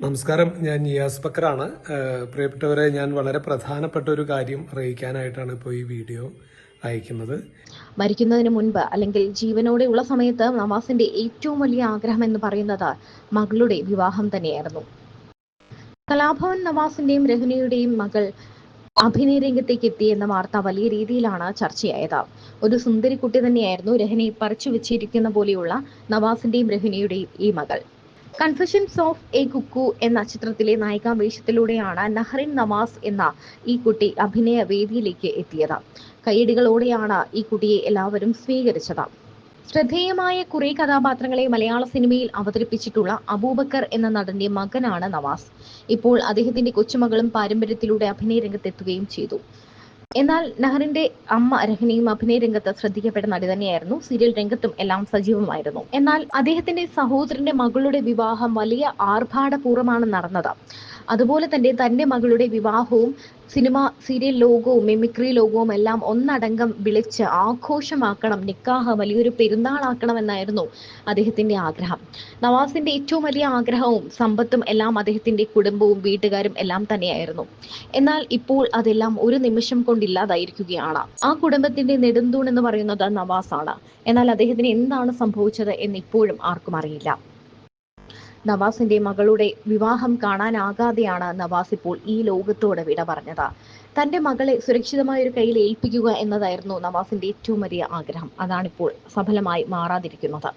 നമസ്കാരം. ഞാൻ നിയാസ് ബക്കറാണ് പ്രിയപ്പെട്ടവരെ ഞാൻ വളരെ പ്രധാനപ്പെട്ട ഒരു കാര്യം അറിയിക്കാനായിട്ടാണ് ഇപ്പോൾ ഈ വീഡിയോ അയക്കുന്നത്. മരിക്കുന്നതിന് മുൻപ് അല്ലെങ്കിൽ ജീവനോടെ ഉള്ള സമയത്ത് നവാസിന്റെ ഏറ്റവും വലിയ ആഗ്രഹം എന്ന് പറയുന്നത് മകളുടെ വിവാഹം തന്നെയായിരുന്നു. കലാഭവൻ നവാസിന്റെയും രഹുനയുടെയും മകൾ അഭിനയ രംഗത്തേക്ക് എത്തി എന്ന വാർത്ത വലിയ രീതിയിലാണ് ചർച്ചയായത്. ഒരു സുന്ദരി കുട്ടി തന്നെയായിരുന്നു രഹനയെ പറിച്ചു വെച്ചിരിക്കുന്ന പോലെയുള്ള നവാസിന്റെയും രഹുനയുടെയും ഈ മകൾ. കൺഫഷൻസ് ഓഫ് എ കുക്കു എന്ന ചിത്രത്തിലെ നായികാ വേഷത്തിലൂടെയാണ് നഹറിൻ നവാസ് എന്ന ഈ കുട്ടി അഭിനയ വേദിയിലേക്ക് എത്തിയത്. കൈയടികളോടെയാണ് ഈ കുട്ടിയെ എല്ലാവരും സ്വീകരിച്ചത്. ശ്രദ്ധേയമായ കുറെ കഥാപാത്രങ്ങളെ മലയാള സിനിമയിൽ അവതരിപ്പിച്ചിട്ടുള്ള അബൂബക്കർ എന്ന നടന്റെ മകനാണ് നവാസ്. ഇപ്പോൾ അദ്ദേഹത്തിന്റെ കൊച്ചുമകളും പാരമ്പര്യത്തിലൂടെ അഭിനയ രംഗത്തെത്തുകയും ചെയ്തു. എന്നാൽ നെഹ്റിന്റെ അമ്മ രഹ്നയും അഭിനയ രംഗത്ത് ശ്രദ്ധിക്കപ്പെട്ട നടി തന്നെയായിരുന്നു. സീരിയൽ രംഗത്തും എല്ലാം സജീവമായിരുന്നു. എന്നാൽ അദ്ദേഹത്തിന്റെ സഹോദരന്റെ മകളുടെ വിവാഹം വലിയ ആർഭാടപൂർവമാണ് നടന്നത്. അതുപോലെ തന്നെ തന്റെ മകളുടെ വിവാഹവും സിനിമ സീരിയൽ ലോകവും മെമിക്രി ലോകവും എല്ലാം ഒന്നടങ്കം വിളിച്ച് ആഘോഷമാക്കണം നിക്കാഹ് വലിയൊരു പെരുന്നാളാക്കണം എന്നായിരുന്നു അദ്ദേഹത്തിന്റെ ആഗ്രഹം. നവാസിന്റെ ഏറ്റവും വലിയ ആഗ്രഹവും സമ്പത്തും എല്ലാം അദ്ദേഹത്തിന്റെ കുടുംബവും വീട്ടുകാരും എല്ലാം തന്നെയായിരുന്നു. എന്നാൽ ഇപ്പോൾ അതെല്ലാം ഒരു നിമിഷം കൊണ്ടില്ലാതായിരിക്കുകയാണ് ആ കുടുംബത്തിന്റെ നെടുന്തൂൺ എന്ന് പറയുന്നത് നവാസാണ്. എന്നാൽ അദ്ദേഹത്തിന് എന്താണ് സംഭവിച്ചത് എന്ന് ഇപ്പോഴും ആർക്കും അറിയില്ല. നവാസിന്റെ മകളുടെ വിവാഹം കാണാനാകാതെയാണ് നവാസ് ഇപ്പോൾ ഈ ലോകത്തോട് വിട പറഞ്ഞത്. തന്റെ മകളെ സുരക്ഷിതമായ ഒരു കയ്യിൽ ഏൽപ്പിക്കുക എന്നതായിരുന്നു നവാസിന്റെ ഏറ്റവും വലിയ ആഗ്രഹം. അതാണിപ്പോൾ സഫലമായി മാറാതിരിക്കുന്നത്.